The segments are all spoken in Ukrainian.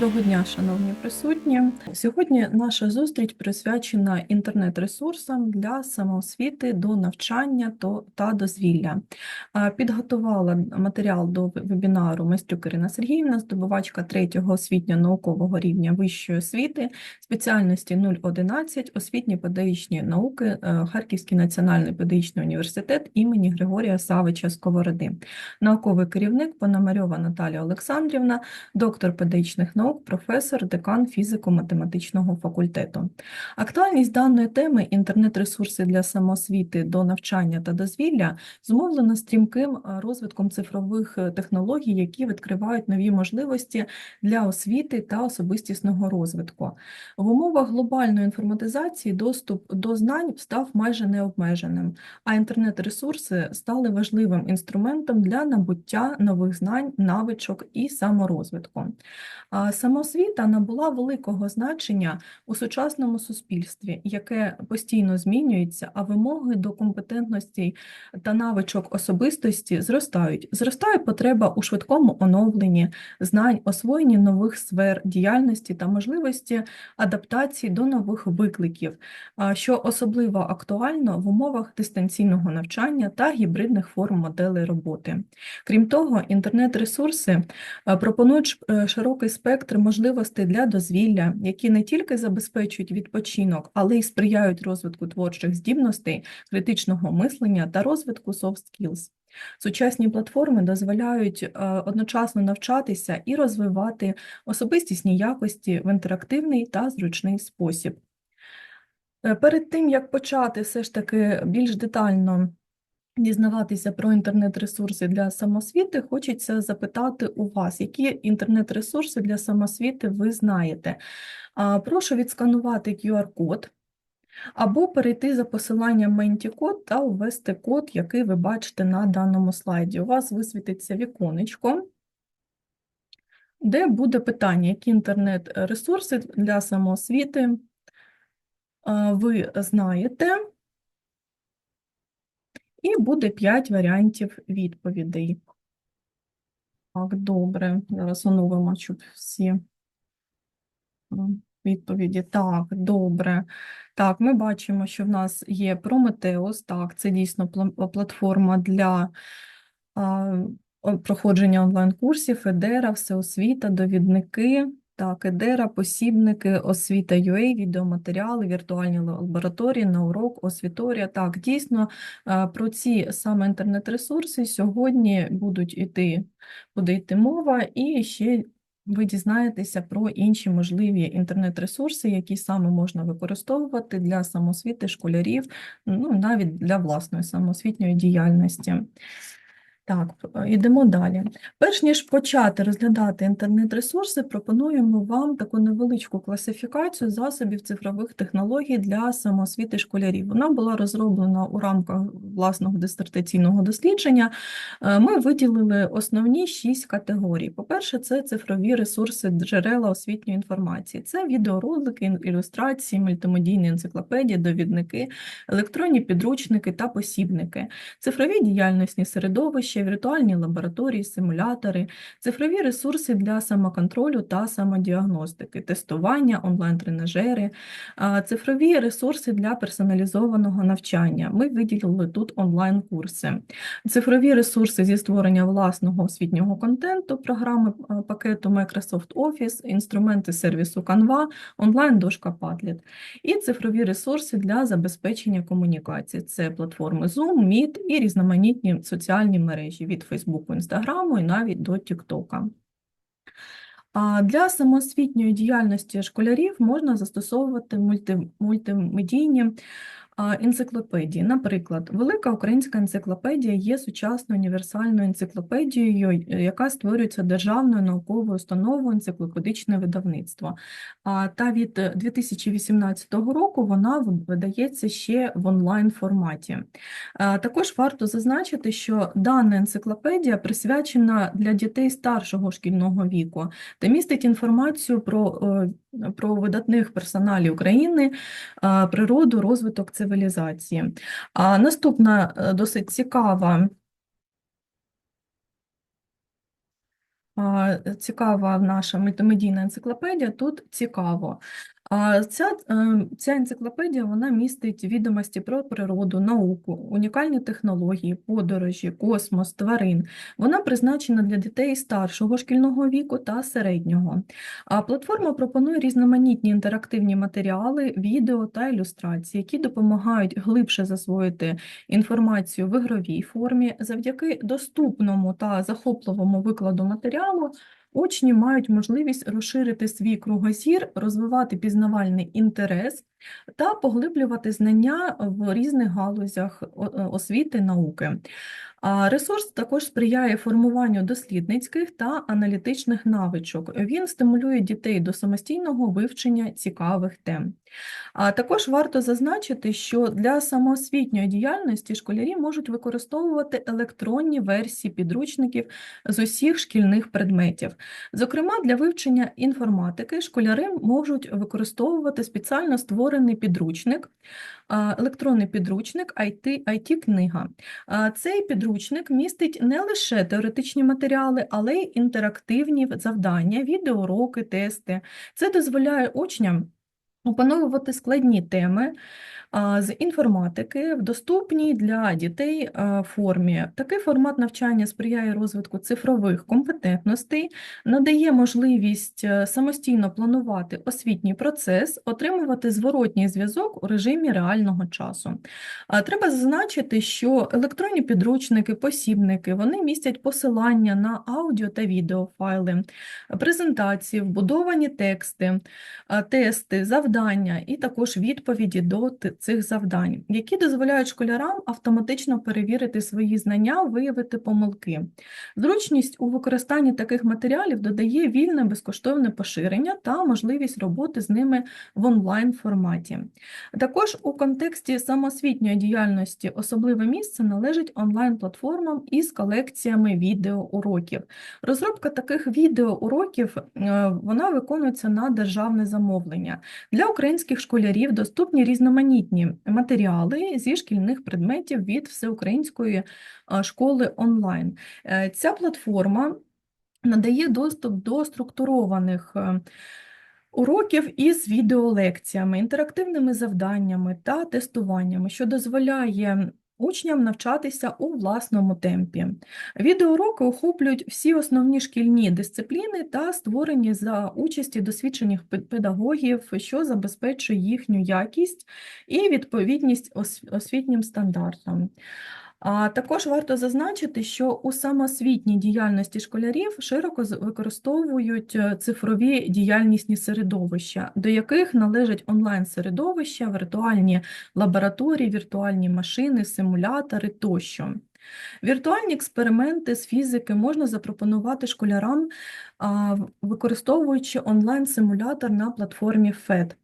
Доброго дня, шановні присутні. Сьогодні наша зустріч присвячена інтернет-ресурсам для самоосвіти до навчання та дозвілля. Підготувала матеріал до вебінару майстрюк Ірина Сергіївна, здобувачка третього освітньо-наукового рівня вищої освіти, спеціальності 011, освітні педагогічні науки, е, Харківський національний педагогічний університет імені Григорія Савича Сковороди. Науковий керівник Пономарьова Наталія Олександрівна, доктор педагогічних наук, професор, декан фізико-математичного факультету. Актуальність даної теми інтернет-ресурси для самоосвіти до навчання та дозвілля зумовлена стрімким е, розвитком цифрових е, технологій, які відкривають нові можливості для освіти та особистісного розвитку. В умовах глобальної інформатизації доступ до знань став майже необмеженим, а інтернет-ресурси стали важливим інструментом для набуття нових знань, навичок і саморозвитку. Самоосвіта набула великого значення у сучасному суспільстві, яке постійно змінюється, а вимоги до компетентності та навичок особистості зростають. Зростає потреба у швидкому оновленні знань, освоєнні нових сфер діяльності та можливості адаптації до нових викликів, що особливо актуально в умовах дистанційного навчання та гібридних форм моделей роботи. Крім того, інтернет-ресурси е, пропонують е, широкий спектр можливостей для дозвілля, які не тільки забезпечують відпочинок, але й сприяють розвитку творчих здібностей, критичного мислення та розвитку soft skills. Сучасні платформи дозволяють е, одночасно навчатися і розвивати особистісні якості в інтерактивний та зручний спосіб. Е, Перед тим, як почати все ж таки більш детально дізнаватися про інтернет-ресурси для самосвіти, хочеться запитати у вас, які інтернет-ресурси для самосвіти ви знаєте. Прошу відсканувати QR-код або перейти за посиланням Menticode та ввести код, який ви бачите на даному слайді. У вас висвітиться віконечко, де буде питання, які інтернет-ресурси для самоосвіти ви знаєте. І буде 5 варіантів відповідей. Так, добре. Зараз оновимо, щоб всі відповіді. Так, добре. Так, ми бачимо, що в нас є Prometheus. Так, це дійсно платформа для проходження онлайн-курсів, Едера, Всеосвіта, довідники. Так, Едера, посібники, освіта UA, відеоматеріали, віртуальні лабораторії, на урок, освіторія. Так, дійсно, е, про ці саме інтернет-ресурси сьогодні будуть іти, буде йти мова, і ще ви дізнаєтеся про інші можливі інтернет-ресурси, які саме можна використовувати для самоосвіти школярів, ну, навіть для власної самоосвітньої діяльності. Так, п- йдемо далі. Перш ніж почати розглядати інтернет-ресурси, пропонуємо вам таку невеличку класифікацію засобів цифрових технологій для самоосвіти школярів. Вона була розроблена у рамках власного дисертаційного дослідження. Е, Ми виділили основні шість категорій. По-перше, це цифрові ресурси джерела освітньої інформації. Це відеоролики, ілюстрації, мультимедійні енциклопедії, довідники, електронні підручники та посібники цифрові діяльності середовища, віртуальні лабораторії, симулятори, цифрові ресурси для самоконтролю та самодіагностики, тестування, онлайн-тренажери, цифрові ресурси для персоналізованого навчання. Ми виділили тут онлайн-курси, цифрові ресурси зі створення власного освітнього контенту, програми пакету Microsoft Office, інструменти сервісу Canva, онлайн-дошка Padlet і цифрові ресурси для забезпечення комунікації. Це платформи Zoom, Meet і різноманітні соціальні мережі від Facebook, Інстаграму і навіть до Тіктока. Для самоосвітньої діяльності школярів можна застосовувати мультимедійні енциклопедії. Наприклад, Велика українська енциклопедія є сучасною універсальною енциклопедією, е, яка створюється Державною науковою установою енциклопедичне видавництво. А, Та від е, 2018 року вона видається ще в онлайн форматі. Е, Також варто зазначити, що дана енциклопедія присвячена для дітей старшого шкільного віку та містить інформацію про, е, про видатних персоналів України, природу, розвиток цивілізації. А наступна е, досить цікава цікава наша мультимедійна енциклопедія, тут цікаво. А ця, е, ця енциклопедія вона містить відомості про природу, науку, унікальні технології, подорожі, космос, тварин. Вона призначена для дітей старшого шкільного віку та середнього. А платформа пропонує різноманітні інтерактивні матеріали, відео та ілюстрації, які допомагають глибше засвоїти інформацію в ігровій формі. Завдяки доступному та захопливому викладу матеріалу учні мають можливість розширити свій кругозір, розвивати пізнавальний інтерес та поглиблювати знання в різних галузях е, освіти науки. А Ресурс також сприяє формуванню дослідницьких та аналітичних навичок. Він стимулює дітей до самостійного вивчення цікавих тем. А також варто зазначити, що для самоосвітньої діяльності школярі можуть використовувати електронні версії підручників з усіх шкільних предметів. Зокрема, для вивчення інформатики школяри можуть використовувати спеціально створений підручник, електронний підручник IT, IT-книга. А, Цей підручник містить не лише теоретичні матеріали, але й інтерактивні завдання, відеоуроки, тести. Це дозволяє учням опановувати складні теми з інформатики в доступній для дітей формі. Такий формат навчання сприяє розвитку цифрових компетентностей, надає можливість е, самостійно планувати освітній процес, отримувати зворотній зв'язок у режимі реального часу. Треба зазначити, що електронні підручники, посібники, вони містять посилання на аудіо та відеофайли, презентації, вбудовані тексти, тести, завдання і також відповіді до т- цих завдань, які дозволяють школярам автоматично перевірити свої знання, виявити помилки. Зручність у використанні таких матеріалів додає вільне безкоштовне поширення та можливість роботи з ними в онлайн форматі. Також у контексті самоосвітньої діяльності особливе місце належить онлайн-платформам із колекціями відеоуроків. Розробка таких відеоуроків е, вона виконується на державне замовлення. Для українських школярів доступні різноманітні матеріали зі шкільних предметів від всеукраїнської школи онлайн. Е, Ця платформа надає доступ до структурованих е, уроків із відеолекціями, інтерактивними завданнями та тестуваннями, що дозволяє учням навчатися у власному темпі. Відеоуроки охоплюють всі основні шкільні дисципліни та створені за участі досвідчених педагогів, що забезпечує їхню якість і відповідність освітнім стандартам. Також варто зазначити, що у самоосвітній діяльності школярів широко використовують е, цифрові діяльнісні середовища, до яких належать онлайн-середовища, віртуальні лабораторії, віртуальні машини, симулятори тощо. Віртуальні експерименти з фізики можна запропонувати школярам, використовуючи онлайн-симулятор на платформі FED.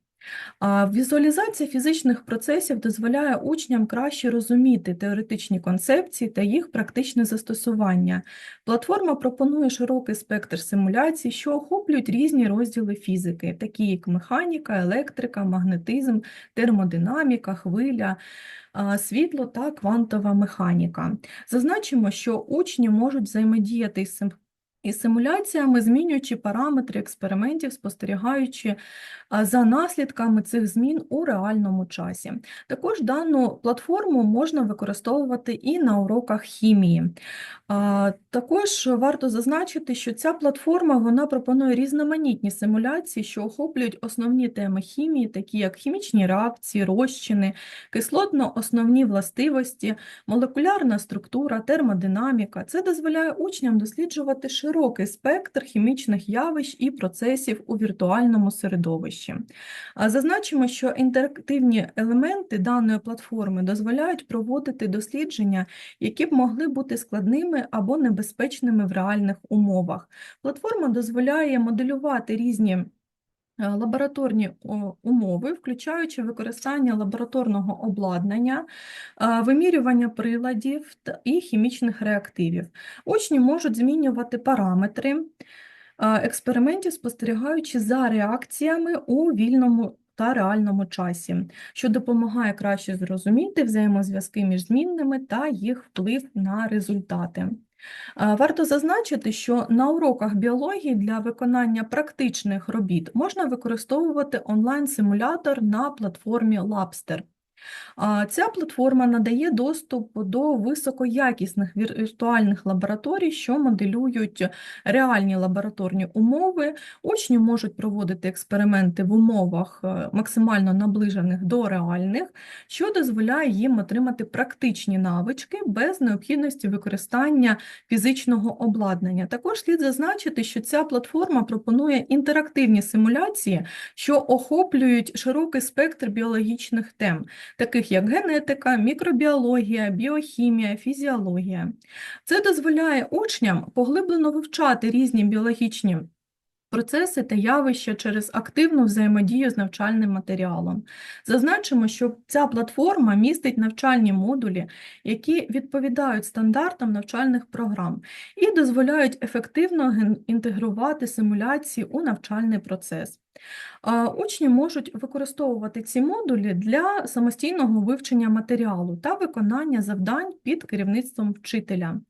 Візуалізація фізичних процесів дозволяє учням краще розуміти теоретичні концепції та їх практичне застосування. Платформа пропонує широкий спектр симуляцій, що охоплюють різні розділи фізики, такі як механіка, електрика, магнетизм, термодинаміка, хвиля, світло та квантова механіка. Зазначимо, що учні можуть взаємодіяти із із симуляціями, змінюючи параметри експериментів, спостерігаючи за наслідками цих змін у реальному часі. Також дану платформу можна використовувати і на уроках хімії. Також варто зазначити, що ця платформа вона пропонує різноманітні симуляції, що охоплюють основні теми хімії, такі як хімічні реакції, розчини, кислотно-основні властивості, молекулярна структура, термодинаміка. Це дозволяє учням досліджувати широкий спектр хімічних явищ і процесів у віртуальному середовищі. Зазначимо, що інтерактивні елементи даної платформи дозволяють проводити дослідження, які б могли бути складними або небезпечними в реальних умовах. Платформа дозволяє моделювати різні лабораторні умови, включаючи використання лабораторного обладнання, е, вимірювання приладів і хімічних реактивів. Учні можуть змінювати параметри е, експериментів, спостерігаючи за реакціями у вільному та реальному часі, що допомагає краще зрозуміти взаємозв'язки між змінними та їх вплив на результати. Варто зазначити, що на уроках біології для виконання практичних робіт можна використовувати онлайн-симулятор на платформі Labster. Ця платформа надає доступ до високоякісних віртуальних лабораторій, що моделюють реальні лабораторні умови. Учні можуть проводити експерименти в умовах е, максимально наближених до реальних, що дозволяє їм отримати практичні навички без необхідності використання фізичного обладнання. Також слід зазначити, що ця платформа пропонує інтерактивні симуляції, що охоплюють широкий спектр біологічних тем, таких як генетика, мікробіологія, біохімія, фізіологія. Це дозволяє учням поглиблено вивчати різні біологічні процеси та явища через активну взаємодію з навчальним матеріалом. Зазначимо, що ця платформа містить навчальні модулі, які відповідають стандартам навчальних програм і дозволяють ефективно інтегрувати симуляції у навчальний процес. Учні можуть використовувати ці модулі для самостійного вивчення матеріалу та виконання завдань під керівництвом вчителя.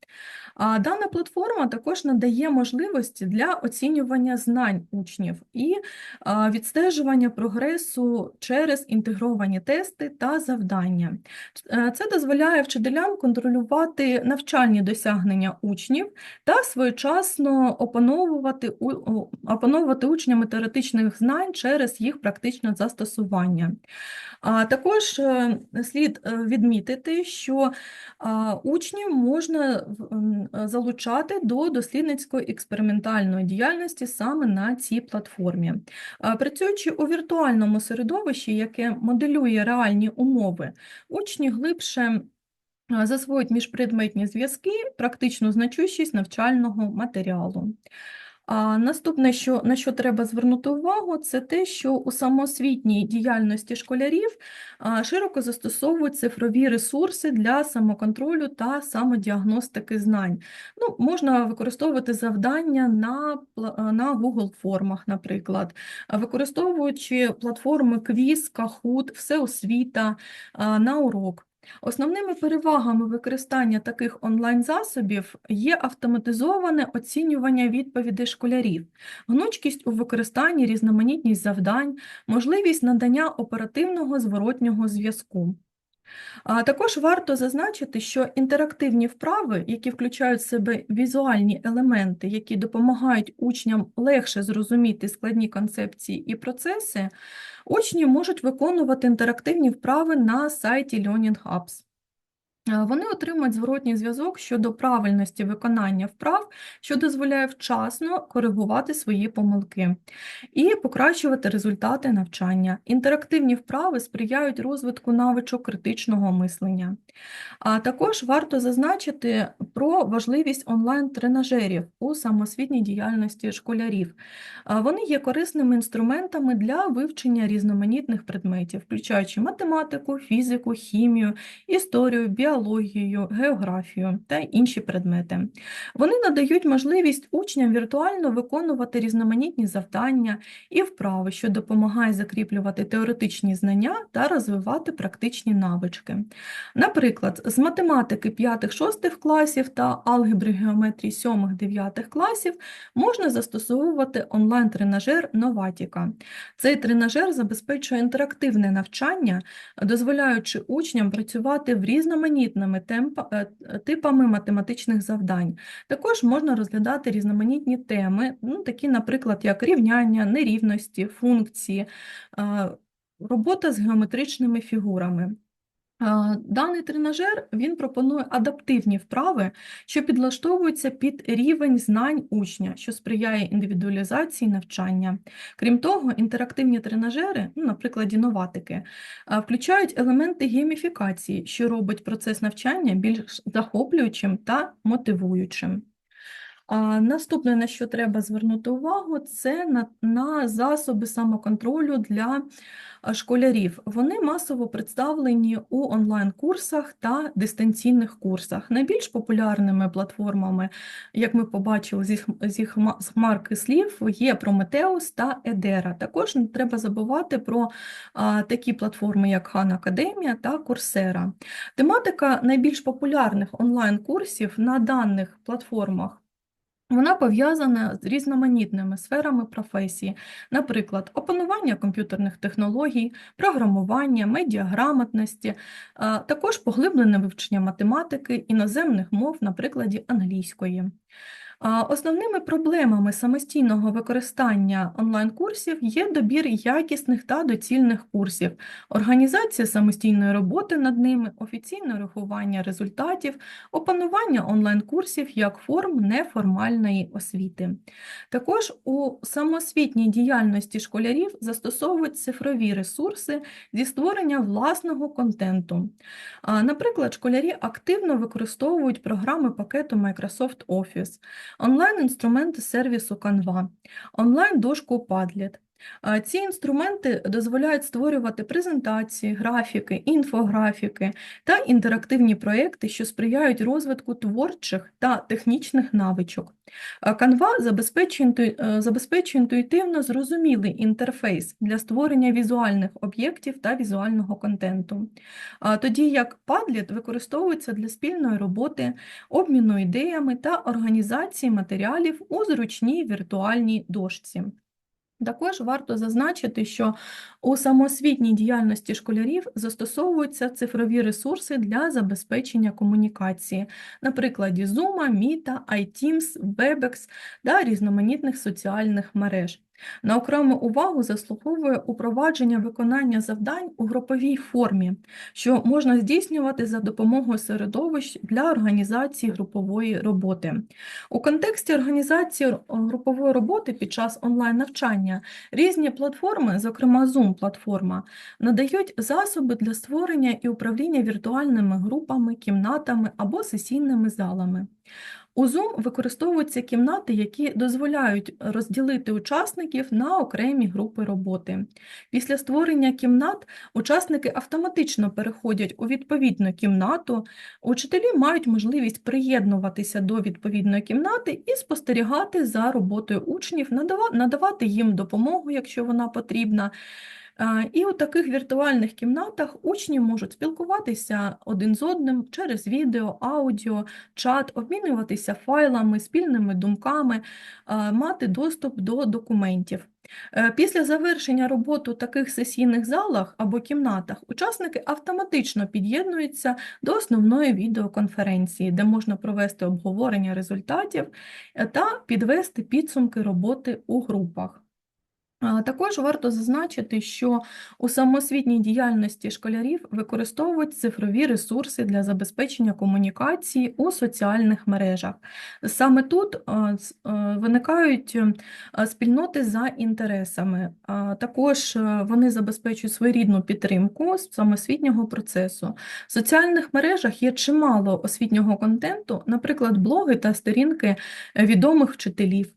Дана платформа також надає можливості для оцінювання знань учнів і відстежування прогресу через інтегровані тести та завдання. Е, Це дозволяє вчителям контролювати навчальні досягнення учнів та своєчасно опановувати, опановувати учнями теоретичних знань через їх практичне застосування. Також е, слід е, відмітити, що учнів можна залучати до дослідницької експериментальної діяльності саме на цій платформі. Працюючи у віртуальному середовищі, яке моделює реальні умови, учні глибше засвоюють міжпредметні зв'язки, практичну значущість навчального матеріалу. А наступне, що, на що треба звернути увагу, це те, що у самоосвітній діяльності школярів широко застосовують цифрові ресурси для самоконтролю та самодіагностики знань. Ну, можна використовувати завдання на, на Google формах, наприклад, використовуючи платформи Quiz, Kahoot, Всеосвіта на урок. Основними перевагами використання таких онлайн-засобів є автоматизоване оцінювання відповідей школярів, гнучкість у використанні різноманітність завдань, можливість надання оперативного зворотнього зв'язку. Також варто зазначити, що інтерактивні вправи, які включають в себе візуальні елементи, які допомагають учням легше зрозуміти складні концепції і процеси, учні можуть виконувати інтерактивні вправи на сайті Learning Hubs. Е, Вони отримують зворотній зв'язок щодо правильності виконання вправ, що дозволяє вчасно коригувати свої помилки і покращувати результати навчання. Інтерактивні вправи сприяють розвитку навичок критичного мислення. А також варто зазначити про важливість онлайн-тренажерів у самосвітній діяльності школярів. Вони є корисними інструментами для вивчення різноманітних предметів, включаючи математику, фізику, хімію, історію, біологію, географію та інші предмети. Вони надають можливість учням віртуально виконувати різноманітні завдання і вправи, що допомагає закріплювати теоретичні знання та розвивати практичні навички. Наприклад, з математики 5-6 класів та алгебри геометрії 7-9 класів можна застосовувати онлайн-тренажер Новатіка. Цей тренажер забезпечує інтерактивне навчання, дозволяючи учням працювати в різноманітними темпа- е, типами математичних завдань. Також можна розглядати різноманітні теми, ну, такі, наприклад, як рівняння, нерівності, функції, е, робота з геометричними фігурами. А, Даний тренажер він пропонує адаптивні вправи, що підлаштовуються під рівень знань учня, що сприяє індивідуалізації навчання. Крім того, інтерактивні тренажери, ну, на прикладі новатики, включають елементи гейміфікації, що робить процес навчання більш захоплюючим та мотивуючим. А наступне, на що треба звернути увагу, це на, на засоби самоконтролю для школярів. Вони масово представлені у онлайн-курсах та дистанційних курсах. Найбільш популярними платформами, як ми побачили з хмарки слів, є Prometheus та Edera. Також не треба забувати про такі платформи, як Khan Academia та Coursera. Тематика найбільш популярних онлайн-курсів на даних платформах вона пов'язана з різноманітними сферами професії, наприклад, опанування комп'ютерних технологій, програмування, медіаграмотності, також поглиблене вивчення математики, іноземних мов на прикладі англійської. Основними проблемами самостійного використання онлайн-курсів є добір якісних та доцільних курсів, організація самостійної роботи над ними, офіційне рахування результатів, опанування онлайн-курсів як форм неформальної освіти. Також у самоосвітній діяльності школярів застосовують цифрові ресурси зі створення власного контенту. Наприклад, школярі активно використовують програми пакету Microsoft Office, онлайн-інструменти сервісу Canva, онлайн-дошку Padlet. Ці інструменти дозволяють створювати презентації, графіки, інфографіки та інтерактивні проекти, що сприяють розвитку творчих та технічних навичок. Canva забезпечує, е, забезпечує інтуїтивно зрозумілий інтерфейс для створення візуальних об'єктів та візуального контенту. Тоді як Padlet використовується для спільної роботи, обміну ідеями та організації матеріалів у зручній віртуальній дошці. Також варто зазначити, що у самоосвітній діяльності школярів застосовуються цифрові ресурси для забезпечення комунікації, наприклад, Zoom, Meet, iTeams, Webex та різноманітних соціальних мереж. На окрему увагу заслуговує упровадження виконання завдань у груповій формі, що можна здійснювати за допомогою середовищ для організації групової роботи. У контексті організації групової роботи під час онлайн-навчання різні платформи, зокрема Zoom-платформа, надають засоби для створення і управління віртуальними групами, кімнатами або сесійними залами. У Zoom використовуються кімнати, які дозволяють розділити учасників на окремі групи роботи. Після створення кімнат учасники автоматично переходять у відповідну кімнату, Учителі мають можливість приєднуватися до відповідної кімнати і спостерігати за роботою учнів, надава- надавати їм допомогу, якщо вона потрібна. Е, І у таких віртуальних кімнатах учні можуть спілкуватися один з одним через відео, аудіо, чат, обмінюватися файлами, спільними думками, е, мати доступ до документів. Е, Після завершення роботи у таких сесійних залах або кімнатах учасники автоматично під'єднуються до основної відеоконференції, де можна провести обговорення результатів та підвести підсумки роботи у групах. Також варто зазначити, що у самоосвітній діяльності школярів використовують цифрові ресурси для забезпечення комунікації у соціальних мережах. Саме тут з- а, виникають спільноти за інтересами. Також е, вони забезпечують своєрідну підтримку з самоосвітнього процесу. В соціальних мережах є чимало освітнього контенту, наприклад, блоги та сторінки е, відомих вчителів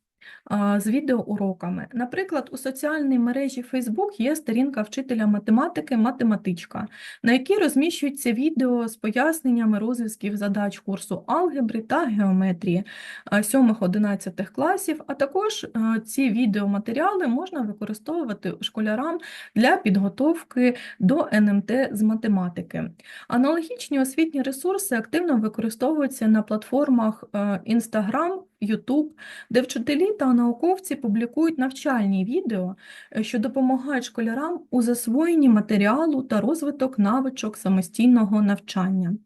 з відеоуроками. Наприклад, у соціальній мережі Facebook є сторінка вчителя математики «Математичка», на якій розміщуються відео з поясненнями розв'язків задач курсу алгебри та геометрії 7-11 класів, а також ці відеоматеріали можна використовувати школярам для підготовки до НМТ з математики. Аналогічні освітні ресурси активно використовуються на платформах Instagram, YouTube, де вчителі та науковці публікують навчальні відео, е, що допомагають школярам у засвоєнні матеріалу та розвиток навичок самостійного навчання.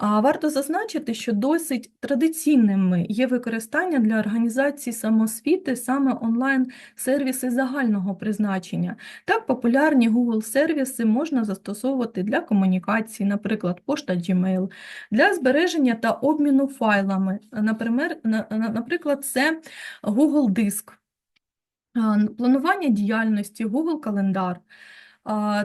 Варто зазначити, що досить традиційними є використання для організації самоосвіти саме онлайн-сервіси загального призначення. Так, популярні Google-сервіси можна застосовувати для комунікації, наприклад, пошта Gmail, для збереження та обміну файлами. Наприклад, це Google Диск, планування діяльності, Google Календар.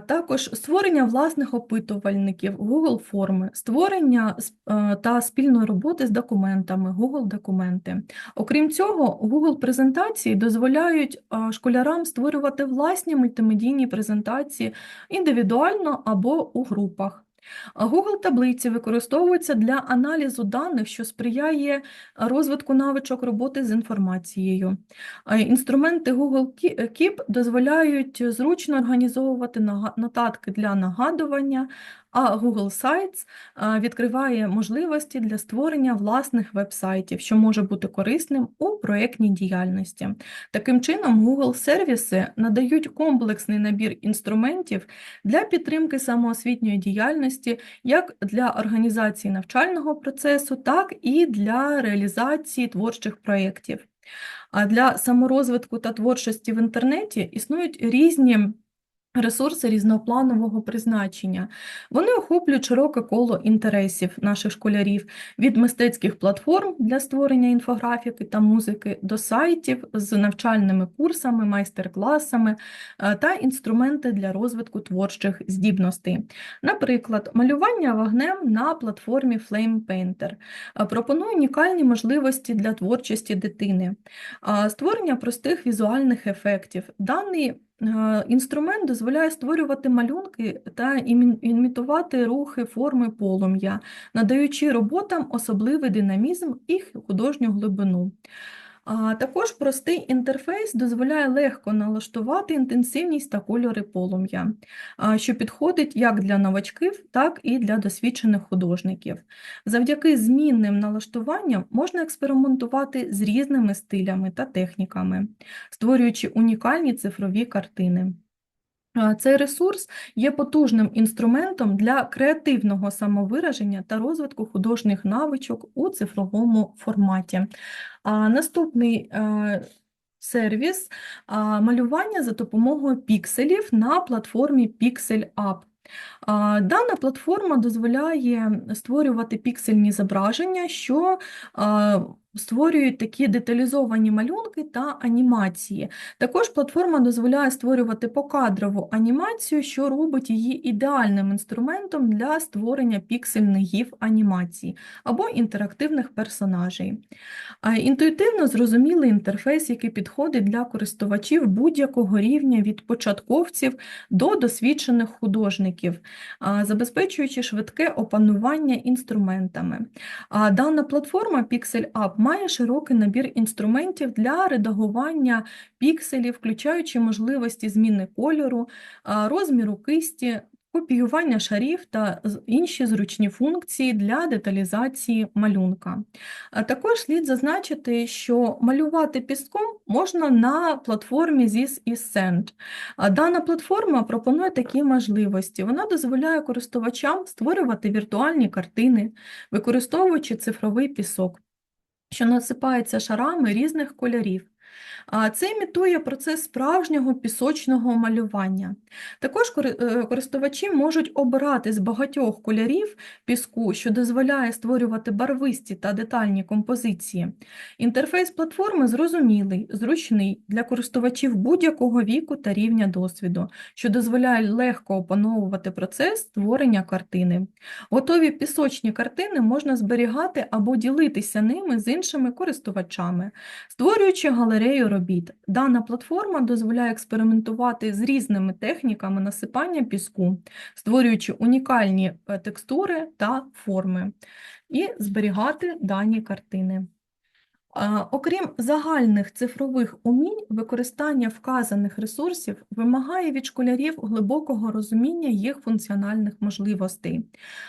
Також створення власних опитувальників, Google форми, створення е, та спільної роботи з документами, Google документи. Окрім цього, Google презентації дозволяють е, школярам створювати власні мультимедійні презентації індивідуально або у групах. Google таблиці використовуються для аналізу даних, що сприяє розвитку навичок роботи з інформацією. Інструменти Google Keep дозволяють зручно організовувати нотатки для нагадування, а Google Sites відкриває можливості для створення власних веб-сайтів, що може бути корисним у проєктній діяльності. Таким чином, Google сервіси надають комплексний набір інструментів для підтримки самоосвітньої діяльності як для організації навчального процесу, так і для реалізації творчих проєктів. А для саморозвитку та творчості в інтернеті існують різні ресурси різнопланового призначення. Вони охоплюють широке коло інтересів наших школярів від мистецьких платформ для створення інфографіки та музики до сайтів з навчальними курсами, майстер-класами е, та інструменти для розвитку творчих здібностей. Наприклад, малювання вогнем на платформі Flame Painter е, пропонує унікальні можливості для творчості дитини, створення простих візуальних ефектів. Даний е, інструмент дозволяє створювати малюнки та імі- імітувати рухи, форми полум'я, надаючи роботам особливий динамізм і художню глибину. А також простий інтерфейс дозволяє легко налаштувати інтенсивність та кольори полум'я, що підходить як для новачків, так і для досвідчених художників. Завдяки змінним налаштуванням можна експериментувати з різними стилями та техніками, створюючи унікальні цифрові картини. Цей ресурс є потужним інструментом для креативного самовираження та розвитку художніх навичок у цифровому форматі. Наступний е, сервіс малювання за допомогою пікселів на платформі Pixel App. Дана платформа дозволяє створювати піксельні зображення, що створюють такі деталізовані малюнки та анімації. Також платформа дозволяє створювати покадрову анімацію, що робить її ідеальним інструментом для створення піксельних гіф анімацій або інтерактивних персонажей. Інтуїтивно зрозумілий інтерфейс, який підходить для користувачів будь-якого рівня від початковців до досвідчених художників, забезпечуючи швидке опанування інструментами. Дана платформа Pixel App має широкий набір інструментів для редагування пікселів, включаючи можливості зміни кольору, розміру кисті, копіювання шарів та інші зручні функції для деталізації малюнка. Також слід зазначити, що малювати піском можна на платформі This is Sand. А Дана платформа пропонує такі можливості. Вона дозволяє користувачам створювати віртуальні картини, використовуючи цифровий пісок, що насипається шарами різних кольорів. Це імітує процес справжнього пісочного малювання. Також е, користувачі можуть обирати з багатьох кольорів піску, що дозволяє створювати барвисті та детальні композиції. Інтерфейс платформи зрозумілий, зручний для користувачів будь-якого віку та рівня досвіду, що дозволяє легко опановувати процес створення картини. Готові пісочні картини можна зберігати або ділитися ними з іншими користувачами, створюючи галерею робіт. Дана платформа дозволяє експериментувати з різними техніками насипання піску, створюючи унікальні е, текстури та форми, і зберігати дані картини. Окрім загальних цифрових умінь, використання вказаних ресурсів вимагає від школярів глибокого розуміння їх функціональних можливостей,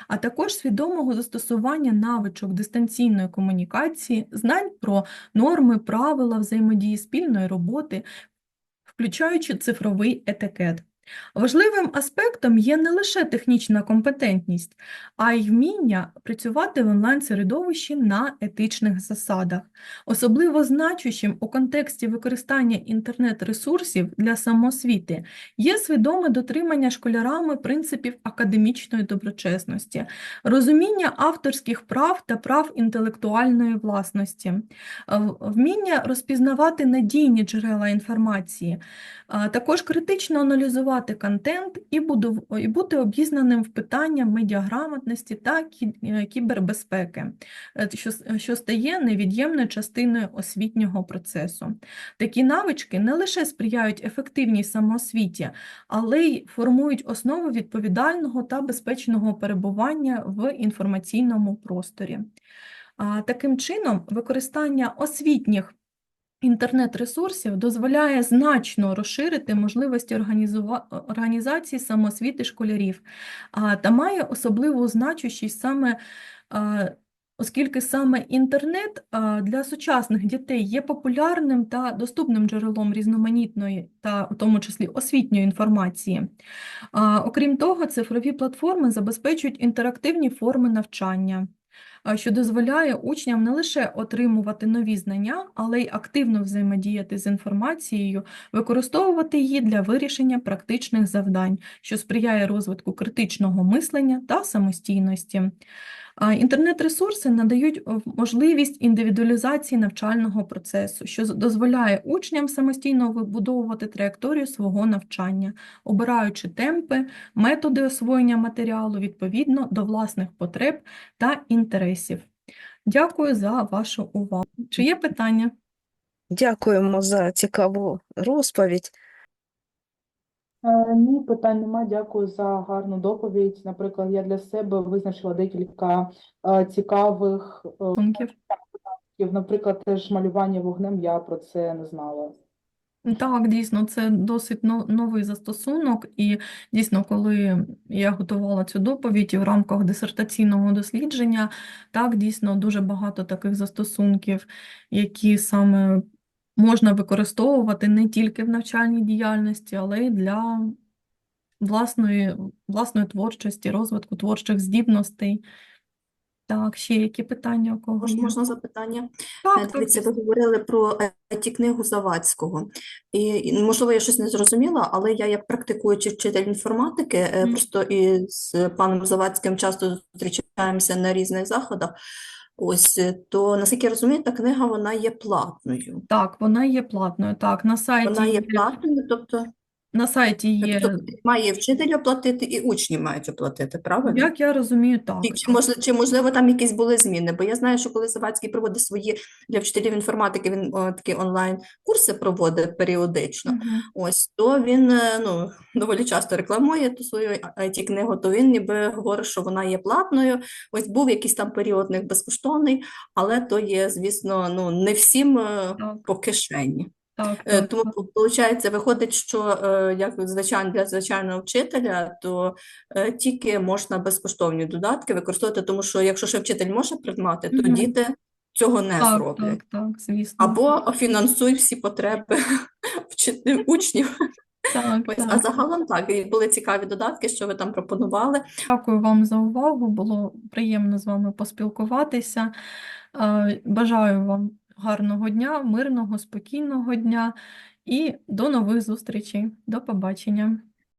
а також свідомого застосування навичок дистанційної комунікації, знань про норми, правила взаємодії спільної роботи, включаючи цифровий етикет. Важливим аспектом є не лише технічна компетентність, а й вміння працювати в онлайн-середовищі на етичних засадах. Особливо значущим у контексті використання інтернет-ресурсів для самоосвіти є свідоме дотримання школярами принципів академічної доброчесності, розуміння авторських прав та прав інтелектуальної власності, вміння розпізнавати надійні джерела інформації, також критично аналізувати опрацювати контент і, і бути обізнаним в питаннях медіаграмотності та е, кібербезпеки, е, що, стає невід'ємною частиною освітнього процесу. Такі навички не лише сприяють ефективній самоосвіті, але й формують основу відповідального та безпечного перебування в інформаційному просторі. Таким чином, використання освітніх інтернет-ресурсів дозволяє значно розширити можливості організації самоосвіти школярів та має особливу значущість саме оскільки саме інтернет для сучасних дітей є популярним та доступним джерелом різноманітної та в тому числі освітньої інформації. Окрім того, цифрові платформи забезпечують інтерактивні форми навчання, що дозволяє учням не лише отримувати нові знання, але й активно взаємодіяти з інформацією, використовувати її для вирішення практичних завдань, що сприяє розвитку критичного мислення та самостійності. Інтернет-ресурси надають е, можливість індивідуалізації навчального процесу, що дозволяє учням самостійно вибудовувати траєкторію свого навчання, обираючи темпи, методи освоєння матеріалу відповідно до власних потреб та інтересів. Дякую за вашу увагу. Чи є питання? Дякуємо за цікаву розповідь. Е, Ні, питань нема. Дякую за гарну доповідь. Наприклад, я для себе визначила декілька е, цікавих е, Пунктів? пунктів. Наприклад, теж малювання вогнем, я про це не знала. Так, дійсно, це досить новий застосунок, і дійсно, коли я готувала цю доповідь і в рамках дисертаційного дослідження, так, дійсно, дуже багато таких застосунків, які саме можна використовувати не тільки в навчальній діяльності, але й для власної, власної творчості, розвитку творчих здібностей. Так, ще які питання у кого Мож- є? Можна запитання? Так, Е, так, ви говорили про IT-книгу Завадського. І, можливо, я щось не зрозуміла, але я як практикуючий вчитель інформатики, е, Мгм. просто і з паном Завадським часто зустрічаємося на різних заходах. Ось, е, то, наскільки я розумію, та книга, вона є платною. Так, вона є платною. Так, на сайті Вона є є, платною, тобто, на сайті є, тобто має вчитель оплатити і учні мають оплатити, правильно? як я розумію, так. Чи, чи, можливо, чи можливо там якісь були зміни? Бо я знаю, що коли Завадський проводить свої для вчителів інформатики, він о, такі онлайн-курси проводить періодично. Мгм. Ось то він е, ну доволі часто рекламує ту свою it книгу, то він ніби говорить, що вона є платною. Ось був якийсь там період них безкоштовний, але то є, звісно, ну не всім е, Так, по кишені. Так, Е, так, Тому виходить, виходить, що е, як звичайно для звичайного вчителя, то е, тільки можна безкоштовні додатки використовувати, тому що якщо ще вчитель може придбати, то Мгм. діти цього не Так, зроблять. так, так, звісно. Або фінансуй всі потреби учнів. Так, Ось, а так. загалом так, і були цікаві додатки, що ви там пропонували. Дякую вам за увагу. Було приємно з вами поспілкуватися. Бажаю вам гарного дня, мирного, спокійного дня і до нових зустрічей. До побачення.